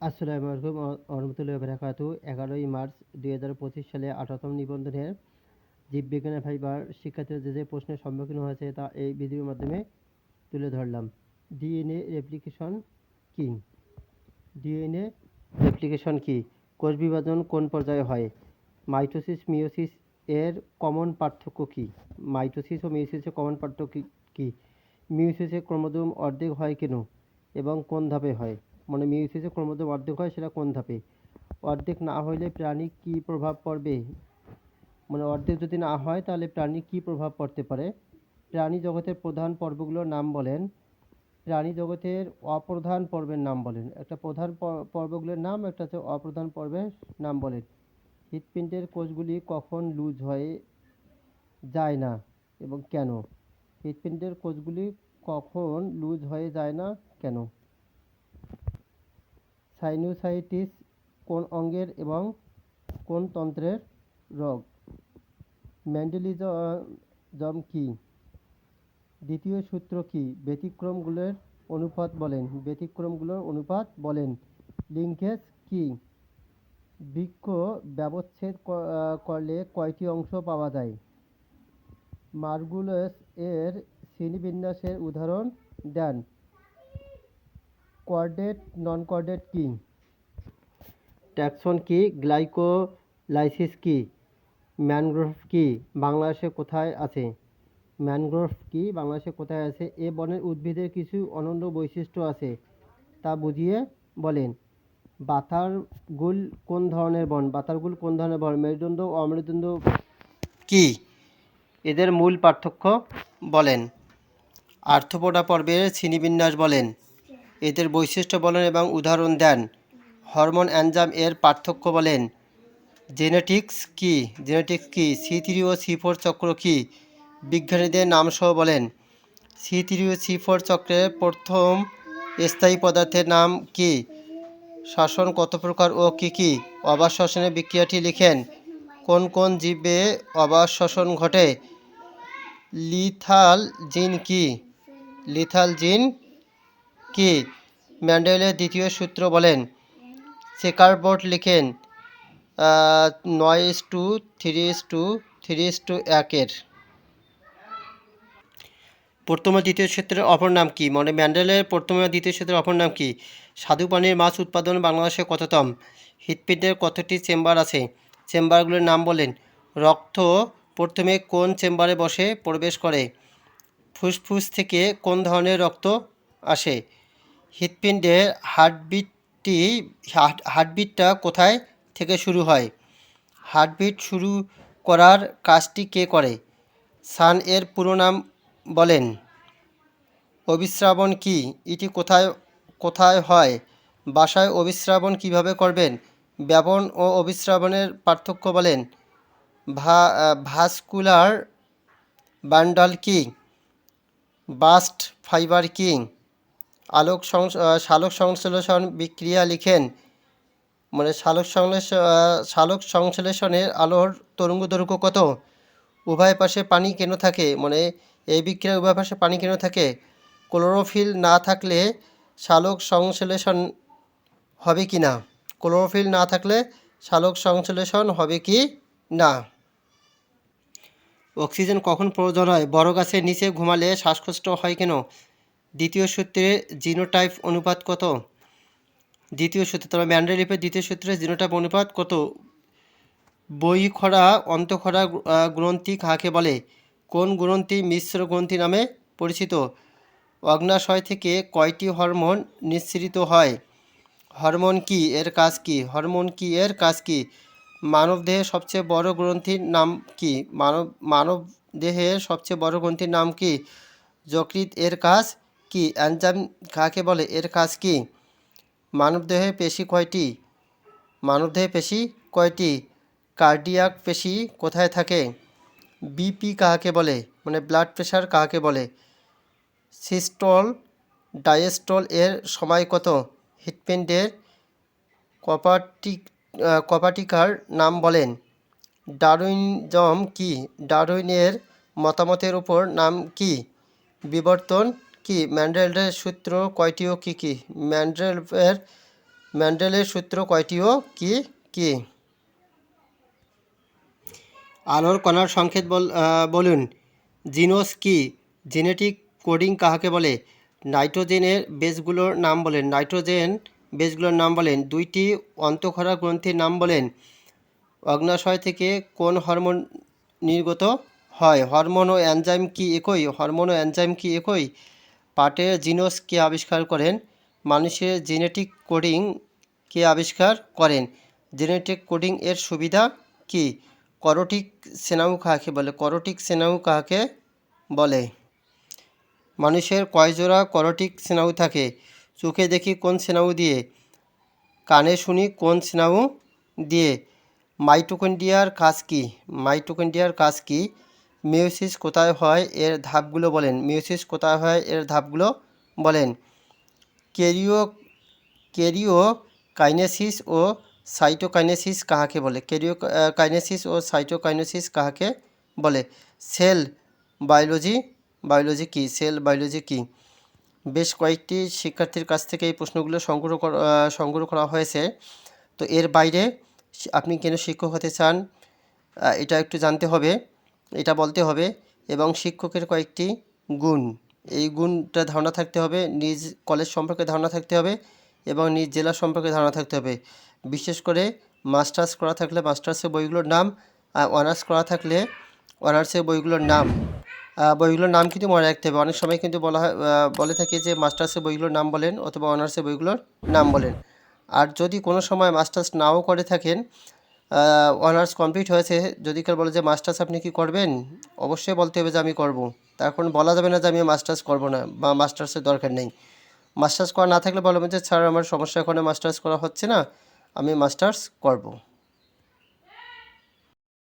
আসসালামু আলাইকুম রহমতুল্লাহ বারাকাতু এগারোই মার্চ দুই হাজার পঁচিশ সালে আঠারোতম নিবন্ধনের জীববিজ্ঞানের ফাইবার শিক্ষার্থীরা যে যে প্রশ্নের সম্মুখীন হয়েছে তা এই ভিডিওর মাধ্যমে তুলে ধরলাম। ডিএনএ রেপ্লিকেশন কি? ডিএনএ রেপ্লিকেশন কি? কোষ বিভাজন কোন পর্যায়ে হয়? মাইটোসিস মিওসিস এর কমন পার্থক্য কি? মাইটোসিস ও মিওসিসের কমন পার্থক্য কি? মিওসিসে ক্রোমোজোম অর্ধেক হয় কেন এবং কোন ধাপে হয়? মানে মিওসিসে ক্রোমোজোম অর্ধেক হয় সেটা কোন ধাপে? অর্ধেক না হলে প্রাণী কী প্রভাব পড়বে? মানে অর্ধেক যদি না হয় তাহলে প্রাণী কী প্রভাব পড়তে পারে? প্রাণী জগতের প্রধান পর্বগুলোর নাম বলেন। প্রাণী জগতের অপ্রধান পর্বের নাম বলেন। একটা প্রধান পর্বগুলোর নাম, একটা হচ্ছে অপ্রধান পর্বের নাম বলেন। হৃৎপিণ্ডের কোষগুলি কখন লুজ হয়ে যায় না এবং কেন? হৃৎপিণ্ডের কোষগুলি কখন লুজ হয়ে যায় না কেন? সাইনোসাইটিস কোন অঙ্গের এবং কোন তন্ত্রের রোগ? ম্যান্ডেলিজম কি? দ্বিতীয় সূত্র কি? ব্যতিক্রমগুলোর অনুপাত বলেন। ব্যতিক্রমগুলোর অনুপাত বলেন। লিঙ্কেজ কি? বৃক্ষ ব্যবচ্ছেদ করলে কয়টি অংশ পাওয়া যায়? মার্গুলাস এর শ্রেণীবিন্যাসের উদাহরণ দেন। কোয়ার্ডেট নন কোয়ার্ডেট কি? ট্যাক্সন কি? গ্লাইকোলাইসিস কি? ম্যানগ্রোভ কি? বাংলাদেশে কোথায় আছে? ম্যানগ্রোভ কি? বাংলাদেশে কোথায় আছে? এ বনের উদ্ভিদের কিছু অনন্য বৈশিষ্ট্য আছে, তা বুঝিয়ে বলেন। বাতারগুল কোন ধরনের বন? বাতারগুল কোন ধরনের বন? মেরুদণ্ড ও অমেরুদণ্ড কি? এদের মূল পার্থক্য বলেন। আর্থপোডা পর্বের শ্রেণীবিন্যাস বলেন। এদের বৈশিষ্ট্য বলেন এবং উদাহরণ দেন। হরমোন অ্যানজাম এর পার্থক্য বলেন। জেনেটিক্স কি? জেনেটিক্স কি? সি থ্রি ও সি ফোর চক্র কি? বিজ্ঞানীদের নামসহ বলেন। সি থ্রি ও সি ফোর চক্রের প্রথম স্থায়ী পদার্থের নাম কি? শ্বসন কত প্রকার ও কি কি? অবাস শ্বসনের বিক্রিয়াটি লিখেন। কোন কোন জীবে অবাস শ্বসন ঘটে? লিথাল জিন কি? লিথাল জিন কি ম্যান্ডেলের দ্বিতীয় সূত্র বলেন। চেকার বোর্ড লিখেন নয় is two three is two three is two একের প্রথম দ্বিতীয় সূত্রের অপর নাম কি? মানে ম্যান্ডেলের প্রথম দ্বিতীয় সূত্রের অপর নাম কি? স্বাদু পানির মাছ উৎপাদন বাংলাদেশে কততম? হৃৎপিণ্ডের কতটি চেম্বার আছে? চেম্বারগুলোর নাম বলেন, রক্ত প্রথমে কোন চেম্বারে বসে প্রবেশ করে? ফুসফুস থেকে কোন ধরনের রক্ত আসে? হৃৎপিণ্ডের হার্টবিটটি, হার্ট, হার্টবিটটা কোথায় থেকে শুরু হয়? হার্টবিট শুরু করার কাজটি কে করে? সান এর পুরো নাম বলেন। অবিশ্রাবণ কি? এটি কোথায় কোথায় হয়? বাসায় অবিশ্রাবণ কীভাবে করবেন? ব্যাপন ও অবিশ্রাবণের পার্থক্য বলেন। ভা, ভাস্কুলার বান্ডাল কি? বাস্ট ফাইবার কি? আলোক সালোক সংশ্লেষণ বিক্রিয়া লিখেন। মানে সালোক সংশ্লেষ সালোক সংশ্লেষণের আলোর তরঙ্গ দৈর্ঘ্য কত? উভয় পাশে পানি কেন থাকে? মানে এই বিক্রিয়ার উভয় পাশে পানি কেন থাকে? ক্লোরোফিল না থাকলে সালোক সংশ্লেষণ হবে কি না? ক্লোরোফিল না থাকলে সালোক সংশ্লেষণ হবে কি না? অক্সিজেন কখন প্রয়োজন হয়? বড় গাছের নিচে ঘুমালে শ্বাসকষ্ট হয় কেন? দ্বিতীয় সূত্রে জিনোটাইপ অনুপাত কত? দ্বিতীয় সূত্রে তবে ম্যান্ডেলিপের দ্বিতীয় সূত্রে জিনোটাইপ অনুপাত কত? বই খরা অন্তঃখরা গ্রন্থি কাকে বলে? কোন গ্রন্থি মিশ্র গ্রন্থি নামে পরিচিত? অগ্নাশয় থেকে কয়টি হরমোন নিঃসৃত হয়? হরমোন কি, এর কাজ কি? হরমোন কি, এর কাজ কি? মানব দেহের সবচেয়ে বড় গ্রন্থির নাম কি? মানব মানব দেহের সবচেয়ে বড় গ্রন্থির নাম কি? যকৃৎ, এর কাজ কি অ্যানজাম কাকে বলে? এর কাজ কি? মানবদেহে পেশি কয়টি? মানবদেহে পেশি কয়টি? কার্ডিয়াক পেশি কোথায় থাকে? বিপি কাকে বলে? মানে ব্লাড প্রেশার কাকে বলে? সিস্টল ডায়াস্টল এর সময় কত? হৃৎপিণ্ডের কপাটিক কপাটিকার নাম বলেন। ডারউইনজম কি? ডারুইনের মতামতের উপর নাম কি? বিবর্তন কি? ম্যান্ডেলের সূত্র কয়টি ও কী? কী ম্যান্ডেলের ম্যান্ডেলের সূত্র কয়টি ও কি কি? আলোর কণার সংকেত বল বলুন। জিনোস কি? জেনেটিক কোডিং কাহাকে বলে? নাইট্রোজেনের বেসগুলোর নাম বলেন। নাইট্রোজেন বেসগুলোর নাম বলেন। দুইটি অন্তঃক্ষরা গ্রন্থির নাম বলেন। অগ্নাশয় থেকে কোন হরমোন নির্গত হয়? হরমোন ও এনজাইম কি একই? হরমোন ও এনজাইম কি একই? পাটের জিনোস কে আবিষ্কার করেন, মানুষের জেনেটিক কোডিং কে আবিষ্কার করেন। জেনেটিক কোডিং এর সুবিধা কি? করোটিক স্নায়ু কাহাকে বলে? করোটিক স্নায়ু কাহাকে বলে? মানুষের কয় জোড়া করটিক স্নায়ু থাকে? চোখে দেখি কোন স্নায়ু দিয়ে, কানে শুনি কোন স্নায়ু দিয়ে। মাইটোকন্ড্রিয়ার কাজ কি? মাইটোকন্ড্রিয়ার কাজ কি? মিওসিস কোথায় হয় এর ধাপগুলো বলেন। মিউসিস কোথায় হয় এর ধাপগুলো বলেন। কেরিও কেরিও কাইনেসিস ও সাইটোকাইনেসিস কাহাকে বলে? ক্যারিও কাইনেসিস ও সাইটোকাইনেসিস কাহাকে বলে? সেল বায়োলজি বায়োলজি কি? সেল বায়োলজি কি? বেশ কয়েকটি শিক্ষার্থীর কাছ থেকে এই প্রশ্নগুলো সংগ্রহ সংগ্রহ করা হয়েছে। তো এর বাইরে আপনি কেন শিক্ষক হতে চান এটা একটু জানতে হবে। এটা বলতে হবে এবং শিক্ষকের কয়েকটি গুণ। এই গুণটা ধারণা থাকতে হবে, নিজ কলেজ সম্পর্কে ধারণা থাকতে হবে এবং নিজ জেলা সম্পর্কে ধারণা থাকতে হবে। বিশেষ করে মাস্টার্স করা থাকলে মাস্টার্সের বইগুলোর নাম, আর অনার্স করা থাকলে অনার্সের বইগুলোর নাম। বইগুলোর নাম কিন্তু মনে রাখতে হবে। অনেক সময় কিন্তু বলা হয় বলে থাকে যে মাস্টার্সের বইগুলোর নাম বলেন অথবা অনার্সের বইগুলোর নাম বলেন। আর যদি কোনো সময় মাস্টার্স নাও করে থাকেন অনার্স কমপ্লিট হয়েছে। যদি কেউ বলে যে মাস্টার্স আপনি কি করবেন? অবশ্যই বলতে হবে যে আমি করব। কারণ বলা যাবে না যে আমি মাস্টার্স করব না বা মাস্টার্সের দরকার নেই। মাস্টার্স করা না থাকলে বলবেন যে, স্যার, আমার সমস্যা এখন মাস্টার্স করা হচ্ছে না। আমি মাস্টার্স করব।